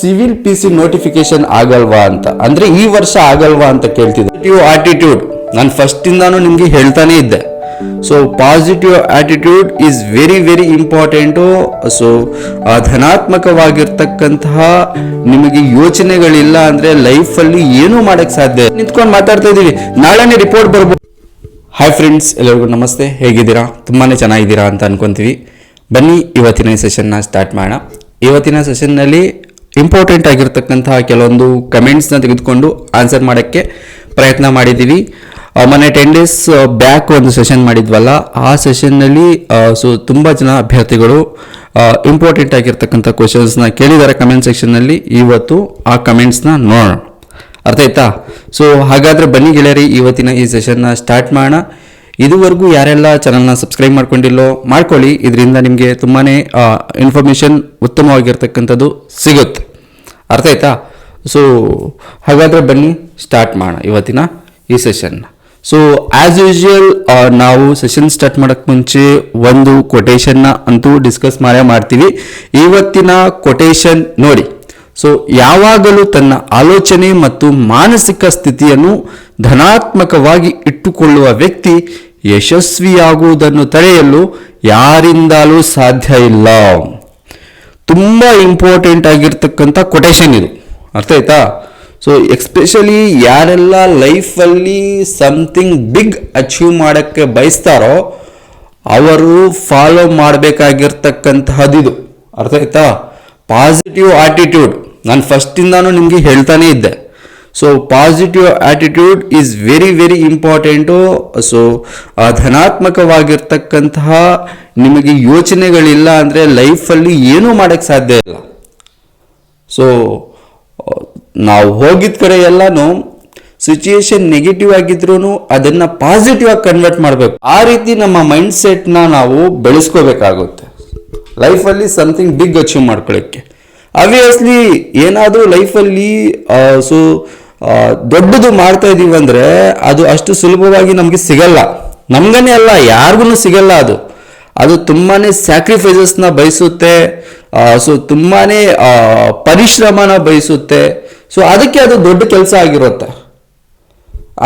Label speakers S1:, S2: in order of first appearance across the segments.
S1: Civil P C notification ಆಗಲ್ವಾ ಅಂತ. ಅಂದ್ರೆ ಈ ವರ್ಷ ಆಗಲ್ವಾ ಅಂತ ಕೇಳ್ತಿದ್ದೆ ಆಟಿಟ್ಯೂಡ್ ನಾನು ಫಸ್ಟ್ ಇಂದಾನು ನಿಮ್ಗೆ ಹೇಳ್ತಾನೆ ಇದ್ದೆ. So positive attitude is very very important so ಧನಾತ್ಮಕವಾಗಿರ್ತಕ್ಕಂತಹ ನಿಮಗೆ ಯೋಚನೆಗಳಿಲ್ಲ ಅಂದ್ರೆ ಲೈಫಲ್ಲಿ ಏನೂ ಮಾಡಕ್ ಸಾಧ್ಯ. ನಿಂತ್ಕೊಂಡು ಮಾತಾಡ್ತಾ ಇದ್ದೀವಿ ನಾಳೆನೇ ರಿಪೋರ್ಟ್ ಬರ್ಬೋದು. ಹಾಯ್ ಫ್ರೆಂಡ್ಸ್ ಎಲ್ಲರಿಗೂ ನಮಸ್ತೆ. ಹೇಗಿದ್ದೀರಾ? ತುಂಬಾ ಚೆನ್ನಾಗಿದ್ದೀರಾ ಅಂತ ಅನ್ಕೊಂತೀವಿ. ಬನ್ನಿ, ಇವತ್ತಿನ ಸೆಷನ್ನ ಸ್ಟಾರ್ಟ್ ಮಾಡೋಣ. ಇವತ್ತಿನ ಸೆಷನ್ನಲ್ಲಿ ಇಂಪಾರ್ಟೆಂಟ್ ಆಗಿರ್ತಕ್ಕಂತಹ ಕೆಲವೊಂದು ಕಮೆಂಟ್ಸ್ನ ತೆಗೆದುಕೊಂಡು ಆನ್ಸರ್ ಮಾಡೋಕ್ಕೆ ಪ್ರಯತ್ನ ಮಾಡಿದ್ದೀವಿ. ಮೊನ್ನೆ ಟೆನ್ ಡೇಸ್ ಬ್ಯಾಕ್ ಒಂದು ಸೆಷನ್ ಮಾಡಿದ್ವಲ್ಲ, ಆ ಸೆಷನ್ನಲ್ಲಿ ಸೊ ತುಂಬ ಜನ ಅಭ್ಯರ್ಥಿಗಳು ಇಂಪಾರ್ಟೆಂಟ್ ಆಗಿರ್ತಕ್ಕಂಥ ಕ್ವಶನ್ಸ್ನ ಕೇಳಿದ್ದಾರೆ ಕಮೆಂಟ್ ಸೆಕ್ಷನ್ನಲ್ಲಿ ಇವತ್ತು ಆ ಕಮೆಂಟ್ಸ್ನ ನೋಡೋಣ. ಅರ್ಥ ಆಯ್ತಾ? ಸೊ ಹಾಗಾದರೆ ಬನ್ನಿ ಗೆಳೆಯರಿ, ಇವತ್ತಿನ ಈ ಸೆಷನ್ನ ಸ್ಟಾರ್ಟ್ ಮಾಡೋಣ. ಇದುವರೆಗೂ ಯಾರೆಲ್ಲ ಚಾನಲ್ನ ಸಬ್ಸ್ಕ್ರೈಬ್ ಮಾಡ್ಕೊಂಡಿಲ್ಲೋ, ಮಾಡ್ಕೊಳ್ಳಿ. ಇದರಿಂದ ನಿಮಗೆ ತುಂಬಾ ಇನ್ಫಾರ್ಮೇಷನ್ ಉತ್ತಮವಾಗಿರ್ತಕ್ಕಂಥದ್ದು ಸಿಗುತ್ತೆ. ಅರ್ಥ ಆಯ್ತಾ? ಸೊ ಹಾಗಾದ್ರೆ ಬನ್ನಿ ಸ್ಟಾರ್ಟ್ ಮಾಡೋಣ ಇವತ್ತಿನ ಈ ಸೆಷನ್ನ ಸೊ ಆ್ಯಸ್ ಯೂಶುವಲ್ ನಾವು ಸೆಷನ್ ಸ್ಟಾರ್ಟ್ ಮಾಡೋಕ್ಕೆ ಮುಂಚೆ ಒಂದು ಕೊಟೇಶನ್ನ ಅಂತೂ ಡಿಸ್ಕಸ್ ಮಾಡೇ ಮಾಡ್ತೀವಿ. ಇವತ್ತಿನ ಕೊಟೇಶನ್ ನೋಡಿ. ಸೊ ಯಾವಾಗಲೂ ತನ್ನ ಆಲೋಚನೆ ಮತ್ತು ಮಾನಸಿಕ ಸ್ಥಿತಿಯನ್ನು ಧನಾತ್ಮಕವಾಗಿ ಇಟ್ಟುಕೊಳ್ಳುವ ವ್ಯಕ್ತಿ ಯಶಸ್ವಿಯಾಗುವುದನ್ನು ತಡೆಯಲು ಯಾರಿಂದಲೂ ಸಾಧ್ಯ ಇಲ್ಲ. ತುಂಬ ಇಂಪಾರ್ಟೆಂಟ್ ಆಗಿರ್ತಕ್ಕಂಥ ಕೊಟೇಶನ್ ಇದು. ಅರ್ಥ ಆಯ್ತಾ? ಸೊ ಎಕ್ಸ್ಪೆಷಲಿ ಯಾರೆಲ್ಲ ಲೈಫಲ್ಲಿ ಸಮಥಿಂಗ್ ಬಿಗ್ ಅಚೀವ್ ಮಾಡೋಕ್ಕೆ ಬಯಸ್ತಾರೋ, ಅವರು ಫಾಲೋ ಮಾಡಬೇಕಾಗಿರ್ತಕ್ಕಂತಹದ್ದಿದು ಅರ್ಥ ಆಯ್ತಾ? ಪಾಸಿಟಿವ್ ಆಟಿಟ್ಯೂಡ್ ನಾನು ಫಸ್ಟಿಂದಾನು ನಿಮಗೆ ಹೇಳ್ತಾನೆ ಇದ್ದೆ. So positive attitude is very very important so ಧನಾತ್ಮಕವಾಗಿರ್ತಕ್ಕಂತಹ ನಿಮಗೆ ಯೋಚನೆಗಳಿಲ್ಲ ಅಂದರೆ ಲೈಫಲ್ಲಿ ಏನೂ ಮಾಡೋಕ್ಕೆ ಸಾಧ್ಯ ಇಲ್ಲ. ಸೊ ನಾವು ಹೋಗಿದ್ದ ಕಡೆ ಎಲ್ಲಾನು ಸಿಚುಯೇಷನ್ ನೆಗೆಟಿವ್ ಆಗಿದ್ರೂ ಅದನ್ನು ಪಾಸಿಟಿವ್ ಆಗಿ ಕನ್ವರ್ಟ್ ಮಾಡಬೇಕು. ಆ ರೀತಿ ನಮ್ಮ ಮೈಂಡ್ ಸೆಟ್ನ ನಾವು ಬೆಳೆಸ್ಕೋಬೇಕಾಗುತ್ತೆ. ಲೈಫಲ್ಲಿ ಸಮಥಿಂಗ್ ಬಿಗ್ ಅಚೀವ್ ಮಾಡ್ಕೊಳ್ಳೋಕ್ಕೆ ಅವಿಯಸ್ಲಿ ಏನಾದರೂ ಲೈಫಲ್ಲಿ ಸೊ ದೊಡ್ಡದು ಮಾಡ್ತಾ ಇದ್ದೀವಿ ಅಂದರೆ ಅದು ಅಷ್ಟು ಸುಲಭವಾಗಿ ನಮಗೆ ಸಿಗಲ್ಲ. ನಮ್ಗೇ ಅಲ್ಲ ಯಾರಿಗೂ ಸಿಗಲ್ಲ ಅದು. ಅದು ತುಂಬಾ ಸ್ಯಾಕ್ರಿಫೈಸಸ್ನ ಬಯಸುತ್ತೆ ಸೊ ತುಂಬಾ ಪರಿಶ್ರಮನ ಬಯಸುತ್ತೆ. ಸೊ ಅದಕ್ಕೆ ಅದು ದೊಡ್ಡ ಕೆಲಸ ಆಗಿರುತ್ತೆ.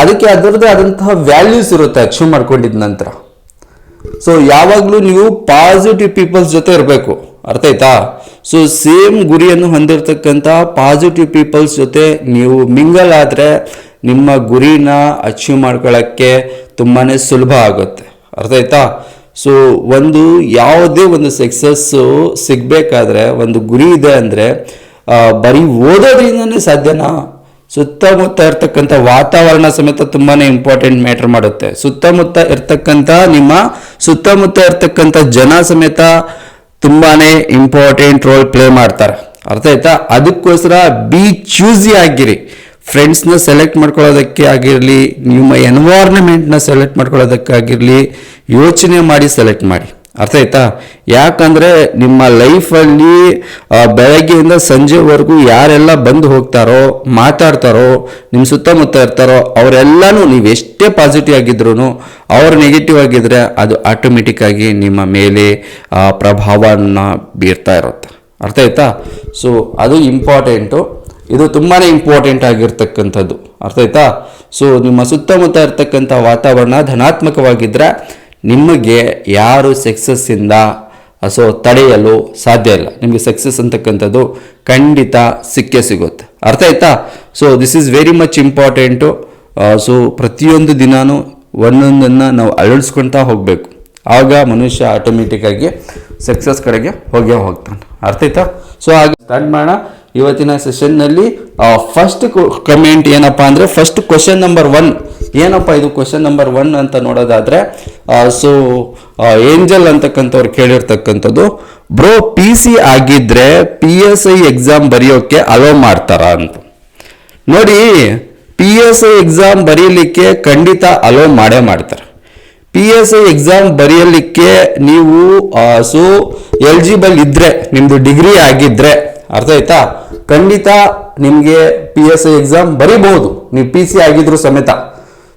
S1: ಅದಕ್ಕೆ ಅದರದ್ದೇ ಆದಂತಹ ವ್ಯಾಲ್ಯೂಸ್ ಇರುತ್ತೆ ಅಚೀವ್ ಮಾಡ್ಕೊಂಡಿದ ನಂತರ. ಸೊ ಯಾವಾಗಲೂ ನೀವು ಪಾಸಿಟಿವ್ ಪೀಪಲ್ಸ್ ಜೊತೆ ಇರಬೇಕು. ಅರ್ಥ ಆಯ್ತಾ? ಸೊ ಸೇಮ್ ಗುರಿಯನ್ನು ಹೊಂದಿರತಕ್ಕಂಥ ಪಾಸಿಟಿವ್ ಪೀಪಲ್ಸ್ ಜೊತೆ ನೀವು ಮಿಂಗಲ್ ಆದರೆ ನಿಮ್ಮ ಗುರಿನ ಅಚೀವ್ ಮಾಡ್ಕೊಳ್ಳೋಕ್ಕೆ ತುಂಬಾ ಸುಲಭ ಆಗುತ್ತೆ. ಅರ್ಥ ಆಯ್ತಾ? ಸೊ ಒಂದು ಯಾವುದೇ ಒಂದು ಸಕ್ಸಸ್ಸು ಸಿಗಬೇಕಾದ್ರೆ, ಒಂದು ಗುರಿ ಇದೆ ಅಂದರೆ ಬರೀ ಓದೋದ್ರಿಂದನೇ ಸಾಧ್ಯನಾ? ಸುತ್ತಮುತ್ತ ಇರ್ತಕ್ಕಂಥ ವಾತಾವರಣ ಸಮೇತ ತುಂಬಾನೇ ಇಂಪಾರ್ಟೆಂಟ್ ಮ್ಯಾಟರ್ ಮಾಡುತ್ತೆ. ಸುತ್ತಮುತ್ತ ಇರ್ತಕ್ಕಂಥ ನಿಮ್ಮ, ಸುತ್ತಮುತ್ತ ಇರ್ತಕ್ಕಂಥ ಜನ ಸಮೇತ ತುಂಬಾನೇ ಇಂಪಾರ್ಟೆಂಟ್ ರೋಲ್ ಪ್ಲೇ ಮಾಡ್ತಾರೆ. ಅರ್ಥ ಆಯ್ತಾ? ಅದಕ್ಕೋಸ್ಕರ ಬಿ ಚೂಸಿ ಆಗಿರಿ. ಫ್ರೆಂಡ್ಸ್ನ ಸೆಲೆಕ್ಟ್ ಮಾಡ್ಕೊಳ್ಳೋದಕ್ಕೆ ಆಗಿರಲಿ, ನಿಮ್ಮ ಎನ್ವೈರ್ನಮೆಂಟ್ನ ಸೆಲೆಕ್ಟ್ ಮಾಡ್ಕೊಳ್ಳೋದಕ್ಕಾಗಿರಲಿ ಯೋಚನೆ ಮಾಡಿ ಸೆಲೆಕ್ಟ್ ಮಾಡಿ. ಅರ್ಥ ಆಯ್ತಾ? ಯಾಕಂದ್ರೆ ನಿಮ್ಮ ಲೈಫಲ್ಲಿ ಬೆಳಗ್ಗೆಯಿಂದ ಸಂಜೆವರೆಗೂ ಯಾರೆಲ್ಲ ಬಂದು ಹೋಗ್ತಾರೋ, ಮಾತಾಡ್ತಾರೋ, ನಿಮ್ಮ ಸುತ್ತಮುತ್ತ ಇರ್ತಾರೋ, ಅವರೆಲ್ಲನೂ ನೀವು ಎಷ್ಟೇ ಪಾಸಿಟಿವ್ ಆಗಿದ್ರು ಅವ್ರು ನೆಗೆಟಿವ್ ಆಗಿದ್ರೆ ಅದು ಆಟೋಮೆಟಿಕ್ಕಾಗಿ ನಿಮ್ಮ ಮೇಲೆ ಪ್ರಭಾವನ ಬೀರ್ತಾ ಇರುತ್ತೆ. ಅರ್ಥ ಆಯ್ತಾ? ಸೊ ಅದು ಇಂಪಾರ್ಟೆಂಟು ಇದು ತುಂಬಾ ಇಂಪಾರ್ಟೆಂಟ್ ಆಗಿರ್ತಕ್ಕಂಥದ್ದು. ಅರ್ಥ ಆಯ್ತಾ? ಸೊ ನಿಮ್ಮ ಸುತ್ತಮುತ್ತ ಇರ್ತಕ್ಕಂಥ ವಾತಾವರಣ ಧನಾತ್ಮಕವಾಗಿದ್ದರೆ ನಿಮಗೆ ಯಾರು ಸಕ್ಸಸ್ಸಿಂದ ಸೊ ತಡೆಯಲು ಸಾಧ್ಯ ಇಲ್ಲ. ನಿಮಗೆ ಸಕ್ಸಸ್ ಅಂತಕ್ಕಂಥದ್ದು ಖಂಡಿತ ಸಿಕ್ಕೇ ಸಿಗುತ್ತೆ. ಅರ್ಥ ಆಯ್ತಾ? So this is very much important so ಪ್ರತಿಯೊಂದು ದಿನಾನೂ ಒಂದೊಂದನ್ನು ನಾವು ಅಳವಡಿಸ್ಕೊಳ್ತಾ ಹೋಗಬೇಕು. ಆಗ ಮನುಷ್ಯ ಆಟೋಮೆಟಿಕ್ಕಾಗಿ ಸಕ್ಸಸ್ ಕಡೆಗೆ ಹೋಗೇ ಹೋಗ್ತಾನೆ. ಅರ್ಥ ಆಯ್ತಾ? ಸೊ ಹಾಗೆ ಸ್ಟಾರ್ಟ್ ಮಾಡೋಣ. ಇವತ್ತಿನ ಸೆಷನ್ನಲ್ಲಿ ಫಸ್ಟ್ ಕಮೆಂಟ್ ಏನಪ್ಪ ಅಂದರೆ ಫಸ್ಟ್ ಕ್ವಶನ್ ನಂಬರ್ ಒನ್ ಏನಪ್ಪ ಇದು ಕ್ವಶನ್ ನಂಬರ್ ಒನ್ ಅಂತ ನೋಡೋದಾದ್ರೆ ಸೊ ಏಂಜಲ್ ಅಂತಕ್ಕಂಥವ್ರು ಕೇಳಿರ್ತಕ್ಕಂಥದ್ದು, ಬ್ರೋ ಪಿ ಸಿ ಆಗಿದ್ರೆ ಪಿ ಎಸ್ ಐ ಎಕ್ಸಾಮ್ ಬರೆಯೋಕ್ಕೆ ಅಲೋ ಮಾಡ್ತಾರಾ? ಅಂತ. ನೋಡಿ ಪಿ ಎಸ್ ಐ ಎಕ್ಸಾಮ್ ಬರೀಲಿಕ್ಕೆ ಖಂಡಿತ ಅಲೋ ಮಾಡೇ ಮಾಡ್ತಾರೆ. ಪಿ ಎಸ್ ಐ ಎಕ್ಸಾಮ್ ಬರೆಯಲಿಕ್ಕೆ ನೀವು ಸೊ ಎಲಿಜಿಬಲ್ ಇದ್ದರೆ ನಿಮ್ಮದು ಡಿಗ್ರಿ ಆಗಿದ್ರೆ, ಅರ್ಥ ಆಯ್ತಾ? ಖಂಡಿತ ನಿಮಗೆ ಪಿ ಎಸ್ ಐ ಎಕ್ಸಾಮ್ ಬರೀಬಹುದು. ನೀವು ಪಿ ಸಿ ಆಗಿದ್ರು ಸಮೇತ.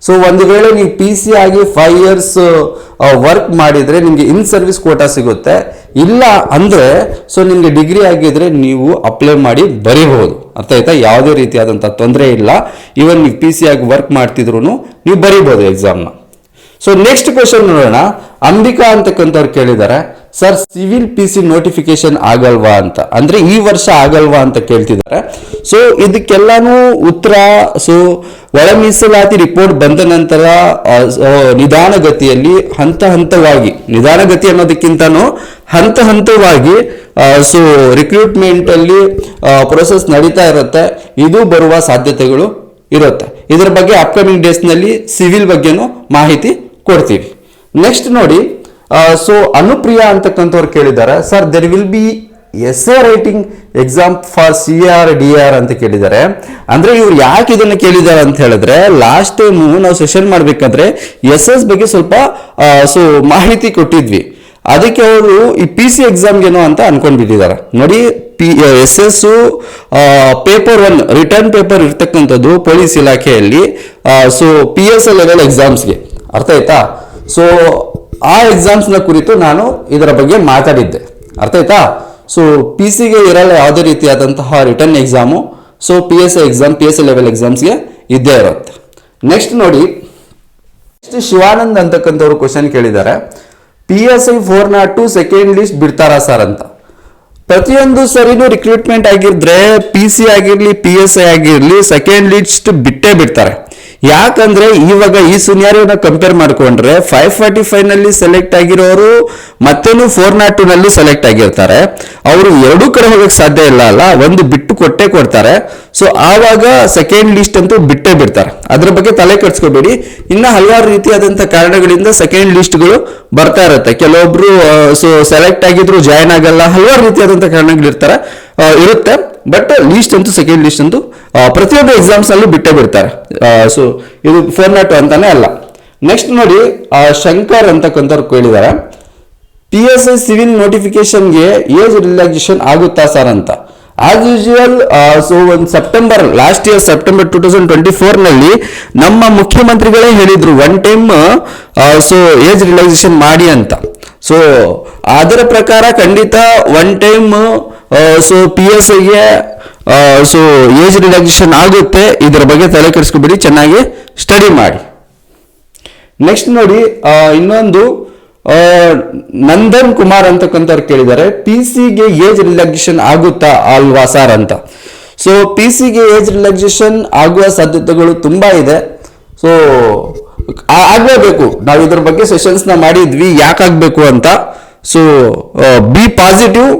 S1: ಸೊ ಒಂದು ವೇಳೆ ನೀವು ಪಿ ಸಿ ಆಗಿ ಫೈವ್ ಇಯರ್ಸ್ ವರ್ಕ್ ಮಾಡಿದರೆ ನಿಮಗೆ ಇನ್ ಸರ್ವಿಸ್ ಕೋಟಾ ಸಿಗುತ್ತೆ. ಇಲ್ಲ ಅಂದರೆ ಸೊ ನಿಮಗೆ ಡಿಗ್ರಿ ಆಗಿದ್ರೆ ನೀವು ಅಪ್ಲೈ ಮಾಡಿ ಬರೀಬಹುದು. ಅರ್ಥ ಆಯ್ತಾ? ಯಾವುದೇ ರೀತಿಯಾದಂಥ ತೊಂದರೆ ಇಲ್ಲ. ಈವನ್ ನೀವು ಪಿ ಸಿ ಆಗಿ ವರ್ಕ್ ಮಾಡ್ತಿದ್ರು ನೀವು ಬರೀಬಹುದು ಎಕ್ಸಾಮ್ನ ಸೊ ನೆಕ್ಸ್ಟ್ ಕ್ವಶನ್ ನೋಡೋಣ. ಅಂಬಿಕಾ ಅಂತಕ್ಕಂಥವ್ರು ಕೇಳಿದ್ದಾರೆ. Sir, civil P C notification ಆಗಲ್ವಾ ಅಂತ. ಅಂದ್ರೆ ಈ ವರ್ಷ ಆಗಲ್ವಾ ಅಂತ ಕೇಳ್ತಿದ್ದಾರೆ. ಸೊ ಇದಕ್ಕೆಲ್ಲಾನು ಉತ್ತರ ಸೊ ಒಳ ಮೀಸಲಾತಿ ರಿಪೋರ್ಟ್ ಬಂದ ನಂತರ ನಿಧಾನಗತಿಯಲ್ಲಿ ಹಂತ ಹಂತವಾಗಿ, ನಿಧಾನಗತಿ ಅನ್ನೋದಕ್ಕಿಂತನೂ ಹಂತ ಹಂತವಾಗಿ ಸೊ ರಿಕ್ರೂಟ್ಮೆಂಟ್ ಅಲ್ಲಿ ಪ್ರೊಸೆಸ್ ನಡೀತಾ ಇರುತ್ತೆ. ಇದು ಬರುವ ಸಾಧ್ಯತೆಗಳು ಇರುತ್ತೆ. ಇದರ ಬಗ್ಗೆ ಅಪ್ಕಮಿಂಗ್ ಡೇಸ್ನಲ್ಲಿ ಸಿವಿಲ್ ಬಗ್ಗೆನೂ ಮಾಹಿತಿ ಕೊಡ್ತೀವಿ. ನೆಕ್ಸ್ಟ್ ನೋಡಿ ಸೊ ಅನುಪ್ರಿಯಾ ಅಂತಕ್ಕಂಥವ್ರು ಕೇಳಿದ್ದಾರೆ. Sir there will be S A writing exam for C R D R ಅಂತ ಕೇಳಿದ್ದಾರೆ. ಅಂದ್ರೆ ಇವ್ರು ಯಾಕೆ ಇದನ್ನು ಕೇಳಿದ್ದಾರೆ ಅಂತ ಹೇಳಿದ್ರೆ ಲಾಸ್ಟ್ ಟೈಮು ನಾವು ಸೆಷನ್ ಮಾಡ್ಬೇಕಂದ್ರೆ ಎಸ್ ಎಸ್ ಬಗ್ಗೆ ಸ್ವಲ್ಪ ಸೊ ಮಾಹಿತಿ ಕೊಟ್ಟಿದ್ವಿ. ಅದಕ್ಕೆ ಅವರು ಈ ಪಿ ಸಿ ಎಕ್ಸಾಮ್ಗೇನೋ ಅಂತ ಅನ್ಕೊಂಡ್ಬಿಟ್ಟಿದ್ದಾರೆ ನೋಡಿ P S S paper one written paper ಇರ್ತಕ್ಕಂಥದ್ದು ಪೊಲೀಸ್ ಇಲಾಖೆಯಲ್ಲಿ so P S L level ಎಕ್ಸಾಮ್ಸ್ಗೆ ಅರ್ಥ ಆಯ್ತಾ? ಸೊ ಆ ಎಕ್ಸಾಮ್ಸ್ನ ಕುರಿತು ನಾನು ಇದರ ಬಗ್ಗೆ ಮಾತಾಡಿದ್ದೆ. ಅರ್ಥ ಆಯ್ತಾ? ಸೊ ಪಿ ಸಿಗೆ ಇರಲ್ಲ ಯಾವುದೇ ರೀತಿಯಾದಂತಹ return exam so P S exam P S L level ಎಕ್ಸಾಮ್ಸ್ಗೆ ಇದ್ದೇ ಇರುತ್ತೆ. ನೆಕ್ಸ್ಟ್ ನೋಡಿ. ನೆಕ್ಸ್ಟ್ ಶಿವಾನಂದ್ ಅಂತಕ್ಕಂಥವ್ರು ಕ್ವಶನ್ ಕೇಳಿದ್ದಾರೆ. P S I four not two second list ಬಿಡ್ತಾರಾ ಸರ್ ಅಂತ. ಪ್ರತಿಯೊಂದು ಸರಿನೂ ರಿಕ್ರೂಟ್ಮೆಂಟ್ ಆಗಿದ್ರೆ ಪಿ ಸಿ ಆಗಿರಲಿ ಪಿ ಎಸ್ ಐ ಆಗಿರಲಿ ಸೆಕೆಂಡ್ ಲಿಸ್ಟ್ ಬಿಟ್ಟೇ ಬಿಡ್ತಾರೆ. ಯಾಕಂದ್ರೆ ಇವಾಗ ಈ ಸಿನಾರಿಯೋನ ಕಂಪೇರ್ ಮಾಡ್ಕೊಂಡ್ರೆ ಫೈವ್ ಫಾರ್ಟಿ ಫೈವ್ನಲ್ಲಿ ಸೆಲೆಕ್ಟ್ ಆಗಿರೋರು ಮತ್ತೇನು ಫೋರ್ ನಾಟ್ ಟೂ ನಲ್ಲಿ ಸೆಲೆಕ್ಟ್ ಆಗಿರ್ತಾರೆ. ಅವರು ಎರಡೂ ಕಡೆ ಹೋಗಕ್ಕೆ ಸಾಧ್ಯ ಇಲ್ಲ ಅಲ್ಲ, ಒಂದು ಬಿಟ್ಟು ಕೊಟ್ಟೆ ಕೊಡ್ತಾರೆ. ಸೊ ಆವಾಗ ಸೆಕೆಂಡ್ ಲಿಸ್ಟ್ ಅಂತೂ ಬಿಟ್ಟೇ ಬಿಡ್ತಾರೆ. ಅದ್ರ ಬಗ್ಗೆ ತಲೆ ಕೆಡ್ಸ್ಕೋಬೇಡಿ. ಇನ್ನ ಹಲವಾರು ರೀತಿಯಾದಂಥ ಕಾರಣಗಳಿಂದ ಸೆಕೆಂಡ್ ಲಿಸ್ಟ್ಗಳು ಬರ್ತಾ ಇರುತ್ತೆ. ಕೆಲವೊಬ್ರು ಸೊ ಸೆಲೆಕ್ಟ್ ಆಗಿದ್ರು ಜಾಯ್ನ್ ಆಗಲ್ಲ, ಹಲವಾರು ರೀತಿಯಾದಂಥ ಕಾರಣಗಳಿರ್ತಾರೆ. ಇರುತ್ತೆ. ಬಟ್ ಲೀಸ್ಟ್ ಅಂತೂ ಸೆಕೆಂಡ್ ಲೀಸ್ಟ್ ಅಂತೂ ಪ್ರತಿಯೊಂದು ಎಕ್ಸಾಮ್ಸ್ ಅಲ್ಲೂ ಬಿಟ್ಟೇ ಬಿಡ್ತಾರೆ. ಸೊ ಇದು ಫೋರ್ ನಾಟ್ ಅಂತಾನೆ ಅಲ್ಲ. ನೆಕ್ಸ್ಟ್ ನೋಡಿ ಶಂಕರ್ ಅಂತಕ್ಕಂಥವ್ರು ಕೇಳಿದ್ದಾರೆ ಪಿ ಎಸ್ ಐ ಸಿವಿಲ್ ನೋಟಿಫಿಕೇಶನ್ಗೆ ಏಜ್ ರಿಲ್ಯಾಕ್ಸೇಷನ್ ಆಗುತ್ತಾ ಸರ್ ಅಂತ? ಆಸ್ ಯೂಶುವಲ್ ಸೊ ಒಂದು September last year September two thousand twenty ಫೋರ್ನಲ್ಲಿ ನಮ್ಮ ಮುಖ್ಯಮಂತ್ರಿಗಳೇ ಹೇಳಿದರು one time so age relaxation ಮಾಡಿ ಅಂತ. ಸೊ ಅದರ ಪ್ರಕಾರ ಖಂಡಿತ one time so P S ಐಗೆ so age relaxation ಆಗುತ್ತೆ, ಇದರ ಬಗ್ಗೆ ತಲೆ ಕೆಡಿಸ್ಕೊಬೇಡಿ, ಚೆನ್ನಾಗಿ ಸ್ಟಡಿ ಮಾಡಿ. ನೆಕ್ಸ್ಟ್ ನೋಡಿ ಇನ್ನೊಂದು ನಂದನ್ ಕುಮಾರ್ ಅಂತಕ್ಕಂಥವ್ರು ಕೇಳಿದ್ದಾರೆ. ಪಿ ಸಿಗೆ ಏಜ್ ರಿಲ್ಯಾಕ್ಸೇಷನ್ ಆಗುತ್ತಾ ಅಲ್ವಾ ಸರ್ ಅಂತ? ಸೊ ಪಿ ಸಿಗೆ ಏಜ್ ರಿಲ್ಯಾಕ್ಸೇಷನ್ ಆಗುವ ಸಾಧ್ಯತೆಗಳು ತುಂಬಾ ಇದೆ. ಸೊ ಆಗಬೇಕು ನಾವು ಇದ್ರ ಬಗ್ಗೆ ಸೆಷನ್ಸ್ನ ಮಾಡಿದ್ವಿ, ಯಾಕಾಗಬೇಕು ಅಂತ. ಸೊ ಬಿ ಪಾಸಿಟಿವ್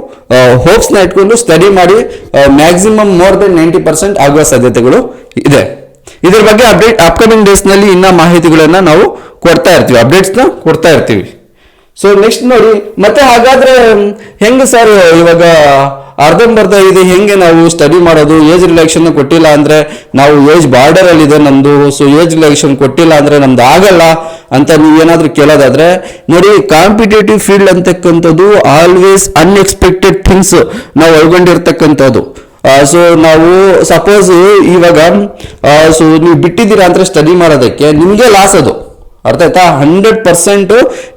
S1: ಹೋಪ್ಸ್ನ ಇಟ್ಕೊಂಡು ಸ್ಟಡಿ ಮಾಡಿ maximum more than ninety percent ಆಗುವ ಸಾಧ್ಯತೆಗಳು ಇದೆ. ಇದರ ಬಗ್ಗೆ ಅಪ್ಡೇಟ್ ಅಪ್ಕಮಿಂಗ್ ಡೇಸ್ನಲ್ಲಿ ಇನ್ನ ಮಾಹಿತಿಗಳನ್ನ ನಾವು ಕೊಡ್ತಾ ಇರ್ತೀವಿ ಅಪ್ಡೇಟ್ಸ್ನ ಕೊಡ್ತಾ ಇರ್ತೀವಿ. ಸೊ ನೆಕ್ಸ್ಟ್ ನೋಡಿ, ಮತ್ತೆ ಹಾಗಾದ್ರೆ ಹೆಂಗ್ ಸರ್ ಇವಾಗ ಅರ್ಧಂಬರ್ಧ ಇದೆ, ಹೆಂಗೆ ನಾವು ಸ್ಟಡಿ ಮಾಡೋದು ಏಜ್ ರಿಲ್ಯಾಕ್ಷನ್ ಕೊಟ್ಟಿಲ್ಲ ಅಂದ್ರೆ ನಾವು ಏಜ್ ಬಾರ್ಡರ್ ಅಲ್ಲಿ ಇದೆ ನಮ್ದು ಸೊ ಏಜ್ ರಿಲ್ಯಾಕ್ಷನ್ ಕೊಟ್ಟಿಲ್ಲ ಅಂದ್ರೆ ನಮ್ದು ಆಗಲ್ಲ ಅಂತ ನೀವು ನೀವೇನಾದ್ರೂ ಕೇಳೋದಾದ್ರೆ, ನೋಡಿ ಕಾಂಪಿಟೇಟಿವ್ ಫೀಲ್ಡ್ ಅಂತಕ್ಕಂಥದ್ದು ಆಲ್ವೇಸ್ ಅನ್ಎಕ್ಸ್ಪೆಕ್ಟೆಡ್ ಥಿಂಗ್ಸ್ ನಾವು ಒಳಗೊಂಡಿರ್ತಕ್ಕಂಥದ್ದು. ಸೊ ನಾವು ಸಪೋಸ್ ಇವಾಗ ಸೊ ನೀವು ಬಿಟ್ಟಿದ್ದೀರಾ ಅಂದ್ರೆ ಸ್ಟಡಿ ಮಾಡೋದಕ್ಕೆ ನಿಮಗೆ ಲಾಸ್ ಅದು. ಅರ್ಥ ಆಯ್ತಾ? ಹಂಡ್ರೆಡ್ ಪರ್ಸೆಂಟ್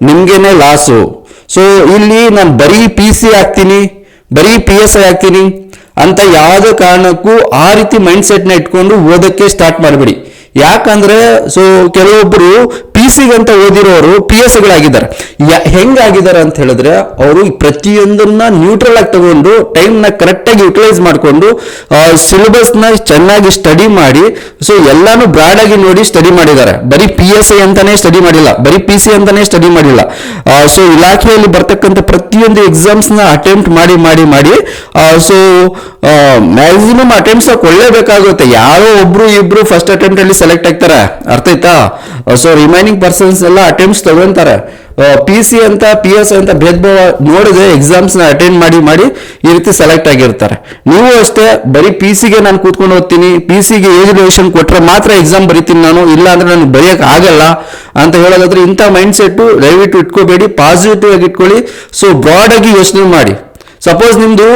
S1: ನಿಮ್ಗೇನೆ ಲಾಸು ಸೊ ಇಲ್ಲಿ ನಾನು ಬರೀ ಪಿ ಸಿ ಆಗ್ತೀನಿ ಬರೀ ಪಿ ಎಸ್ ಐ ಆಗ್ತೀನಿ ಅಂತ ಯಾವುದೇ ಕಾರಣಕ್ಕೂ ಆ ರೀತಿ ಮೈಂಡ್ ಸೆಟ್ನ ಇಟ್ಕೊಂಡು ಓದಕ್ಕೆ ಸ್ಟಾರ್ಟ್ ಮಾಡಬೇಡಿ. ಯಾಕಂದ್ರೆ ಸೊ ಕೆಲವೊಬ್ರು ಪಿ ಸಿಗಂತ ಓದಿರೋರು ಪಿ ಎಸ್ ಗಳಾಗಿದ್ದಾರೆ ಹೆಂಗಾಗಿದ್ದಾರೆ ಅಂತ ಹೇಳಿದ್ರೆ, ಅವರು ಪ್ರತಿಯೊಂದನ್ನ ನ್ಯೂಟ್ರಲ್ ಆಗಿ ತಗೊಂಡು ಟೈಮ್ನ ಕರೆಕ್ಟಾಗಿ ಯುಟಿಲೈಸ್ ಮಾಡಿಕೊಂಡು ಸಿಲೆಬಸ್ನ ಚೆನ್ನಾಗಿ ಸ್ಟಡಿ ಮಾಡಿ ಸೊ ಎಲ್ಲಾನು ಬ್ರಾಡ್ ಆಗಿ ನೋಡಿ ಸ್ಟಡಿ ಮಾಡಿದ್ದಾರೆ. ಬರೀ ಪಿ ಎಸ್ ಐ ಅಂತಾನೆ ಸ್ಟಡಿ ಮಾಡಿಲ್ಲ, ಬರೀ ಪಿ ಸಿ ಅಂತಾನೆ ಸ್ಟಡಿ ಮಾಡಿಲ್ಲ. ಸೊ ಇಲಾಖೆಯಲ್ಲಿ ಬರ್ತಕ್ಕಂಥ ಪ್ರತಿಯೊಂದು ಎಕ್ಸಾಮ್ಸ್ನ ಅಟೆಂಪ್ಟ್ ಮಾಡಿ ಮಾಡಿ ಮಾಡಿ ಸೊ ಮ್ಯಾಕ್ಸಿಮಮ್ ಅಟೆಂಪ್ಟ್ಸ್ ಕೊಳ್ಳೇಬೇಕಾಗುತ್ತೆ ಯಾರೋ ಒಬ್ರು ಇಬ್ರು ಫಸ್ಟ್ ಅಟೆಂಪ್ಟ್ ಅಲ್ಲಿ ಸೆಲೆಕ್ಟ್ ಆಗ್ತಾರೆ. ಅರ್ಥ ಆಯ್ತಾ? ಸೊ ರಿಮೈನಿಂಗ್ ಪರ್ಸನ್ಸ್ ಎಲ್ಲ ಅಟೆಂಪ್ಟ್ಸ್ ತಗೊಂತಾರೆ. ಪಿ ಸಿ ಅಂತ ಪಿ ಎಸ್ ಅಂತ ಭೇದ ಭಾವ ನೋಡದೆ ಎಕ್ಸಾಮ್ಸ್ನ ಅಟೆಂಡ್ ಮಾಡಿ ಮಾಡಿ ಈ ರೀತಿ ಸೆಲೆಕ್ಟ್ ಆಗಿರ್ತಾರೆ. ನೀವು ಅಷ್ಟೇ ಬರೀ ಪಿ ಸಿಗೆ ನಾನು ಕೂತ್ಕೊಂಡು ಓದ್ತೀನಿ ಪಿ ಸಿಗೆ ಏಜ್ ರಿಲೇಷನ್ ಕೊಟ್ಟರೆ ಮಾತ್ರ ಎಕ್ಸಾಮ್ ಬರಿತೀನಿ ನಾನು, ಇಲ್ಲ ಅಂದ್ರೆ ನನಗೆ ಬರೆಯೋಕೆ ಆಗಲ್ಲ ಅಂತ ಹೇಳೋದಾದ್ರೆ ಇಂಥ ಮೈಂಡ್ ಸೆಟ್ ದಯವಿಟ್ಟು ಇಟ್ಕೋಬೇಡಿ ಪಾಸಿಟಿವ್ ಆಗಿ ಇಟ್ಕೊಳ್ಳಿ. ಸೊ ಬ್ರಾಡ್ ಆಗಿ ಯೋಚನೆ ಮಾಡಿ. ಸಪೋಸ್ ನಿಮ್ಮದು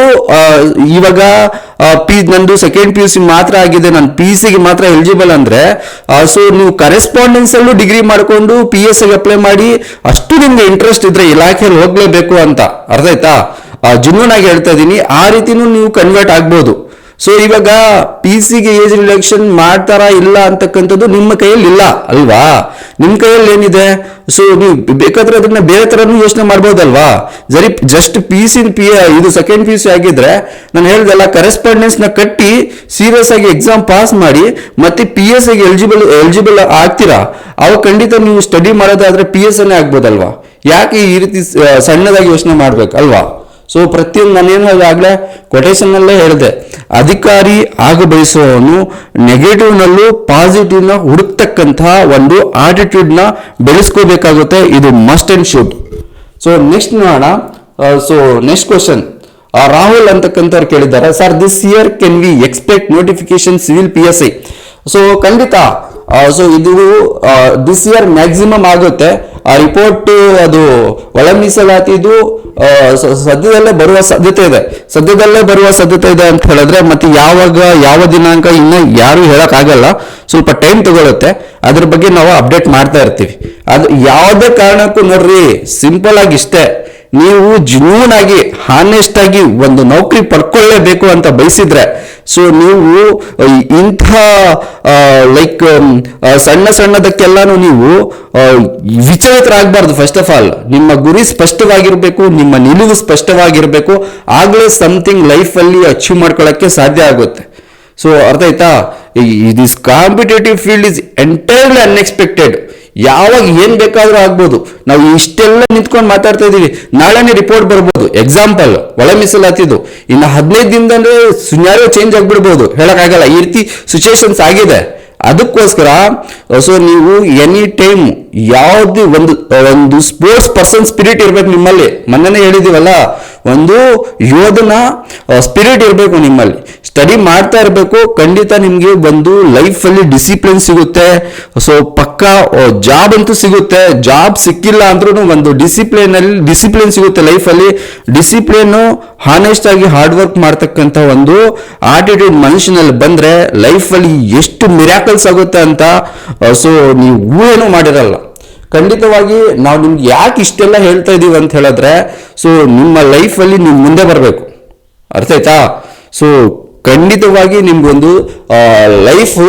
S1: ಇವಾಗ ಪಿ ನಂದು ಸೆಕೆಂಡ್ ಪಿ ಯು ಸಿ ಮಾತ್ರ ಆಗಿದೆ. ನಾನು ಪಿ ಯು ಸಿಗೆ ಮಾತ್ರ ಎಲಿಜಿಬಲ್ ಅಂದ್ರೆ ಸೊ ನೀವು ಕರೆಸ್ಪಾಂಡೆನ್ಸ್ ಅಲ್ಲೂ ಡಿಗ್ರಿ ಮಾಡಿಕೊಂಡು ಪಿ ಎಸ್ಗೆ ಅಪ್ಲೈ ಮಾಡಿ, ಅಷ್ಟು ನಿಮ್ಗೆ ಇಂಟ್ರೆಸ್ಟ್ ಇದ್ರೆ ಇಲಾಖೆಯಲ್ಲಿ ಹೋಗ್ಲೇಬೇಕು ಅಂತ. ಅರ್ಥ ಆಯ್ತಾ? ಜುನೂನ್ ಆಗಿ ಹೇಳ್ತಾ ಇದೀನಿ. ಆ ರೀತಿನೂ ನೀವು ಕನ್ವರ್ಟ್ ಆಗ್ಬೋದು. ಸೊ ಇವಾಗ ಪಿ ಸಿಗೆ ಏಜ್ ರಿಡಕ್ಷನ್ ಮಾಡ್ತಾರಾ ಇಲ್ಲ ಅಂತಕ್ಕಂಥದ್ದು ನಿಮ್ಮ ಕೈಯಲ್ಲಿ ಇಲ್ಲ, ಅಲ್ವಾ? ನಿಮ್ಮ ಕೈಯಲ್ಲಿ ಏನಿದೆ? ಸೊ ನೀವು ಬೇಕಾದ್ರೆ ಅದನ್ನ ಬೇರೆ ತರನು ಯೋಚನೆ ಮಾಡ್ಬೋದಲ್ವಾ? ಜರಿ ಜಸ್ಟ್ ಪಿ ಸಿ ಪಿ ಇದು ಸೆಕೆಂಡ್ ಪಿ ಸಿ ಆಗಿದ್ರೆ ನಾನು ಹೇಳ್ದಲ್ಲ ಕರೆಸ್ಪಾಂಡೆನ್ಸ್ನ ಕಟ್ಟಿ ಸೀರಿಯಸ್ ಆಗಿ ಎಕ್ಸಾಮ್ ಪಾಸ್ ಮಾಡಿ ಮತ್ತೆ ಪಿ ಎಸ್ ಆಗಿ ಎಲಿಜಿಬಲ್ ಎಲಿಜಿಬಲ್ ಆಗ್ತೀರಾ? ಅವಾಗ ಖಂಡಿತ ನೀವು ಸ್ಟಡಿ ಮಾಡೋದಾದ್ರೆ ಪಿ ಎಸ್ ಅನ್ನೇ ಆಗ್ಬೋದಲ್ವಾ? ಯಾಕೆ ಈ ರೀತಿ ಸಣ್ಣದಾಗಿ ಯೋಚನೆ ಮಾಡ್ಬೇಕು, ಅಲ್ವಾ? ಸೊ ಪ್ರತಿಯೊಂದು ನಾನೇನು ಹೇಳಿದೆ ಕೊಟೇಶನ್ನಲ್ಲೇ ಹೇಳಿದೆ. ಅಧಿಕಾರಿ ಆಗ ಬಯಸುವವನು ನೆಗೆಟಿವ್ ನಲ್ಲೂ ಪಾಸಿಟಿವ್ನ ಹುಡುಕ್ತಕ್ಕಂತಹ ಒಂದು ಆಟಿಟ್ಯೂಡ್ನ ಬೆಳೆಸ್ಕೋಬೇಕಾಗುತ್ತೆ. ಇದು must and should so next ನೋಡೋಣ. ಸೊ ನೆಕ್ಸ್ಟ್ ಕ್ವಶನ್ ರಾಹುಲ್ ಅಂತಕ್ಕಂಥವ್ರು ಕೇಳಿದ್ದಾರೆ. Sir this year can we expect notification civil P S I so ಖಂಡಿತ ಸೊ ಇದು ದಿಸ್ ಇಯರ್ ಮ್ಯಾಕ್ಸಿಮಮ್ ಆಗುತ್ತೆ. ಆ ರಿಪೋರ್ಟ್ ಅದು ಒಳ ಮೀಸಲಾತಿದು ಆ, ಸದ್ಯದಲ್ಲೇ ಬರುವ ಸಾಧ್ಯತೆ ಇದೆ. ಸದ್ಯದಲ್ಲೇ ಬರುವ ಸಾಧ್ಯತೆ ಇದೆ ಅಂತ ಹೇಳಿದ್ರೆ ಮತ್ತೆ ಯಾವಾಗ ಯಾವ ದಿನಾಂಕ ಇನ್ನು ಯಾರು ಹೇಳಕ್ ಆಗಲ್ಲ ಸ್ವಲ್ಪ ಟೈಮ್ ತಗೊಳುತ್ತೆ. ಅದ್ರ ಬಗ್ಗೆ ನಾವು ಅಪ್ಡೇಟ್ ಮಾಡ್ತಾ ಇರ್ತೀವಿ. ಅದು ಯಾವುದೇ ಕಾರಣಕ್ಕೂ ನೋಡ್ರಿ ಸಿಂಪಲ್ ಆಗಿ ಇಷ್ಟೇ. ನೀವು ಜುನೂನ್ ಆಗಿ ಹಾನೆಸ್ಟ್ ಆಗಿ ಒಂದು ನೌಕರಿ ಪಡ್ಕೊಳ್ಳೇಬೇಕು ಅಂತ ಬಯಸಿದ್ರೆ ಸೊ ನೀವು ಇಂಥ ಲೈಕ್ ಸಣ್ಣ ಸಣ್ಣದಕ್ಕೆಲ್ಲಾನು ನೀವು ವಿಚಲಿತರಾಗಬಾರ್ದು ಫಸ್ಟ್ ಆಫ್ ಆಲ್ ನಿಮ್ಮ ಗುರಿ ಸ್ಪಷ್ಟವಾಗಿರಬೇಕು, ನಿಮ್ಮ ನಿಲುವು ಸ್ಪಷ್ಟವಾಗಿರಬೇಕು. ಆಗ್ಲೇ ಸಮಥಿಂಗ್ ಲೈಫಲ್ಲಿ ಅಚೀವ್ ಮಾಡ್ಕೊಳ್ಳೋಕ್ಕೆ ಸಾಧ್ಯ ಆಗುತ್ತೆ. ಸೊ ಅರ್ಥ ಆಯ್ತಾ? This competitive field is entirely unexpected ಯಾವಾಗ ಏನು ಬೇಕಾದರೂ ಆಗ್ಬೋದು. ನಾವು ಇಷ್ಟೆಲ್ಲ ನಿಂತ್ಕೊಂಡು ಮಾತಾಡ್ತಾ ಇದೀವಿ ನಾಳೆನೇ ರಿಪೋರ್ಟ್ ಬರ್ಬೋದು. ಎಕ್ಸಾಂಪಲ್ ಒಳ ಮೀಸಲಾತಿದು. ಇನ್ನು ಹದಿನೈದು ದಿನದಂದ್ರೆ ಸಿನಾರಿಯೋ ಚೇಂಜ್ ಆಗ್ಬಿಡ್ಬೋದು. ಹೇಳೋಕ್ಕಾಗಲ್ಲ. ಈ ರೀತಿ ಸಿಚುಯೇಷನ್ಸ್ ಆಗಿದೆ. ಅದಕ್ಕೋಸ್ಕರ ಸೊ ನೀವು ಎನಿ ಟೈಮ್ ಯಾವುದೇ ಒಂದು ಒಂದು ಸ್ಪೋರ್ಟ್ಸ್ ಪರ್ಸನ್ ಸ್ಪಿರಿಟ್ ಇರ್ಬೇಕು ನಿಮ್ಮಲ್ಲಿ. ಮೊನ್ನೆನೇ ಹೇಳಿದೀವಲ್ಲ ಒಂದು ಯೋಧನ ಸ್ಪಿರಿಟ್ ಇರಬೇಕು ನಿಮ್ಮಲ್ಲಿ. ಸ್ಟಡಿ ಮಾಡ್ತಾ ಇರಬೇಕು, ಖಂಡಿತ ನಿಮಗೆ ಒಂದು ಲೈಫಲ್ಲಿ ಡಿಸಿಪ್ಲಿನ್ ಸಿಗುತ್ತೆ. ಸೊ ಪಕ್ಕ ಜಾಬ್ ಅಂತೂ ಸಿಗುತ್ತೆ. ಜಾಬ್ ಸಿಕ್ಕಿಲ್ಲ ಅಂದ್ರೂ ಒಂದು ಡಿಸಿಪ್ಲಿನ್ ಅಲ್ಲಿ ಡಿಸಿಪ್ಲಿನ್ ಸಿಗುತ್ತೆ ಲೈಫಲ್ಲಿ ಡಿಸಿಪ್ಲಿನ್ ಹಾನೆಸ್ಟ್ ಆಗಿ ಹಾರ್ಡ್ ವರ್ಕ್ ಮಾಡ್ತಕ್ಕಂಥ ಒಂದು ಆಟಿಟ್ಯೂಡ್ ಮನುಷ್ಯನಲ್ಲಿ ಬಂದ್ರೆ ಲೈಫಲ್ಲಿ ಎಷ್ಟು ಮಿರಾಕಲ್ಸ್ ಆಗುತ್ತೆ ಅಂತ ಸೊ ನೀವು ಊಹೆನೂ ಮಾಡಿರಲ್ಲ. ಖಂಡಿತವಾಗಿ ನಾವು ನಿಮ್ಗೆ ಯಾಕೆ ಇಷ್ಟೆಲ್ಲ ಹೇಳ್ತಾ ಇದೀವಿ ಅಂತ ಹೇಳಿದ್ರೆ ಸೊ ನಿಮ್ಮ ಲೈಫಲ್ಲಿ ನೀವು ಮುಂದೆ ಬರಬೇಕು. ಅರ್ಥ ಆಯ್ತಾ? ಸೊ ಖಂಡಿತವಾಗಿ ನಿಮ್ಗೊಂದು ಲೈಫು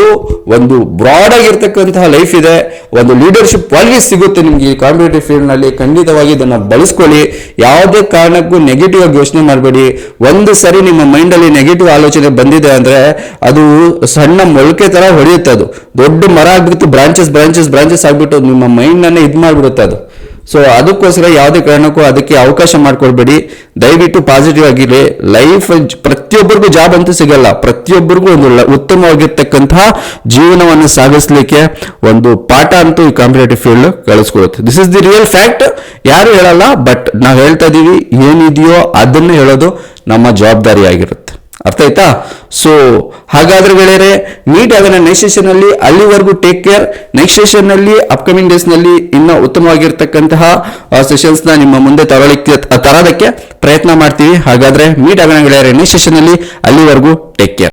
S1: ಒಂದು ಬ್ರಾಡ್ ಆಗಿರ್ತಕ್ಕಂತಹ ಲೈಫ್ ಇದೆ. ಒಂದು ಲೀಡರ್ಶಿಪ್ ಕ್ವಾಲಿಟೀಸ್ ಸಿಗುತ್ತೆ ನಿಮಗೆ ಈ ಕಾಂಪಿಟೇಟಿವ್ ಫೀಲ್ಡ್ನಲ್ಲಿ ಖಂಡಿತವಾಗಿ ಇದನ್ನ ಬಳಸ್ಕೊಳ್ಳಿ. ಯಾವುದೇ ಕಾರಣಕ್ಕೂ ನೆಗೆಟಿವ್ ಆಗಿ ಯೋಚನೆ ಮಾಡಬೇಡಿ. ಒಂದು ಸರಿ ನಿಮ್ಮ ಮೈಂಡಲ್ಲಿ ನೆಗೆಟಿವ್ ಆಲೋಚನೆ ಬಂದಿದೆ ಅಂದ್ರೆ ಅದು ಸಣ್ಣ ಮೊಳಕೆ ತರ ಹೊಡೆಯುತ್ತೆ ಅದು. ದೊಡ್ಡ ಮರ ಆಗ್ಬಿಟ್ಟು ಬ್ರಾಂಚಸ್ ಬ್ರಾಂಚಸ್ ಬ್ರಾಂಚಸ್ ಆಗ್ಬಿಟ್ಟು ನಿಮ್ಮ ಮೈಂಡನ್ನೇ ಇದು ಮಾಡಿಬಿಡುತ್ತೆ ಅದು. ಸೊ ಅದಕ್ಕೋಸ್ಕರ ಯಾವುದೇ ಕಾರಣಕ್ಕೂ ಅದಕ್ಕೆ ಅವಕಾಶ ಮಾಡ್ಕೊಳ್ಬೇಡಿ. ದಯವಿಟ್ಟು ಪಾಸಿಟಿವ್ ಆಗಿರಿ ಲೈಫ್ ಪ್ರತಿಯೊಬ್ಬರಿಗೂ ಜಾಬ್ ಅಂತೂ ಸಿಗಲ್ಲ. ಪ್ರತಿಯೊಬ್ಬರಿಗೂ ಒಂದು ಉತ್ತಮವಾಗಿರ್ತಕ್ಕಂತಹ ಜೀವನವನ್ನು ಸಾಗಿಸ್ಲಿಕ್ಕೆ ಒಂದು ಪಾಠ ಅಂತೂ ಈ competitive field ಕಳಿಸ್ಕೊಡುತ್ತೆ. This is the real fact ಯಾರು ಹೇಳಲ್ಲ ಬಟ್ ನಾವು ಹೇಳ್ತಾ ಇದ್ದೀವಿ ಏನಿದೆಯೋ ಅದನ್ನು ಹೇಳೋದು ನಮ್ಮ ಜವಾಬ್ದಾರಿ ಆಗಿರುತ್ತೆ ಅರ್ಥ ಆಯ್ತಾ? ಸೊ ಹಾಗಾದ್ರೆ ಗೆಳೆಯರೆ ಮೀಟ್ ಆಗೋಣ ನೆಕ್ಸ್ಟ್ ಸೆಷನ್ ಅಲ್ಲಿ, ಅಲ್ಲಿವರೆಗೂ ಟೇಕ್ ಕೇರ್ ನೆಕ್ಸ್ಟ್ ಸೆಷನ್ನಲ್ಲಿ ಅಪ್ಕಮಿಂಗ್ ಡೇಸ್ನಲ್ಲಿ ಇನ್ನ ಉತ್ತಮವಾಗಿರ್ತಕ್ಕಂತಹ ಸೆಷನ್ಸ್ನ ನಿಮ್ಮ ಮುಂದೆ ತರಲಿಕ್ಕೆ ತರೋದಕ್ಕೆ ಪ್ರಯತ್ನ ಮಾಡ್ತೀವಿ. ಹಾಗಾದ್ರೆ ಮೀಟ್ ಆಗೋಣ ಗೆಳೆಯರೆ ನೆಕ್ಸ್ಟ್ ಸೆಷನ್ ಅಲ್ಲಿ, ಅಲ್ಲಿವರೆಗೂ ಟೇಕ್ ಕೇರ್